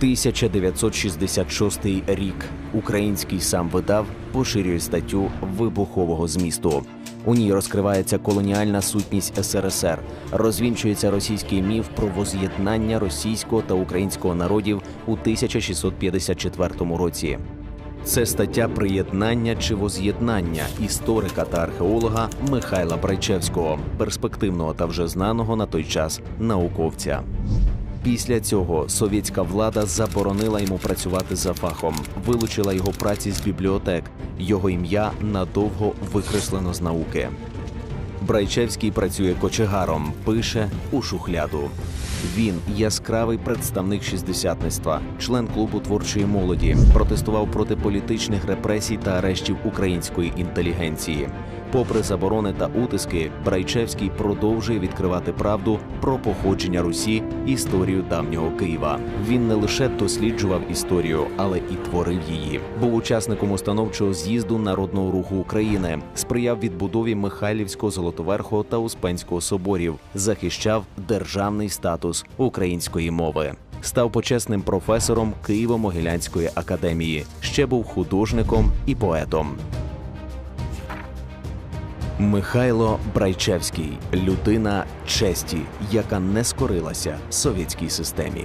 1966 рік український сам видав поширює статтю вибухового змісту. У ній розкривається колоніальна сутність СРСР, розвінчується російський міф про воз'єднання російського та українського народів у 1654 році. Це стаття приєднання чи воз'єднання історика та археолога Михайла Брайчевського, перспективного та вже знаного на той час науковця. Після цього совєтська влада заборонила йому працювати за фахом, вилучила його праці з бібліотек. Його ім'я надовго викреслено з науки. Брайчевський працює кочегаром, пише у шухляду. Він яскравий представник шістдесятництва, член клубу творчої молоді, протестував проти політичних репресій та арештів української інтелігенції. Попри заборони та утиски, Брайчевський продовжує відкривати правду про походження Русі, історію давнього Києва. Він не лише досліджував історію, але і творив її. Був учасником установчого з'їзду народного руху України, сприяв відбудові Михайлівського, Золотоверхого та Успенського соборів, захищав державний статус української мови. Став почесним професором Києво-Могилянської академії. Ще був художником і поетом. Михайло Брайчевський людина честі, яка не скорилася совєтській системі.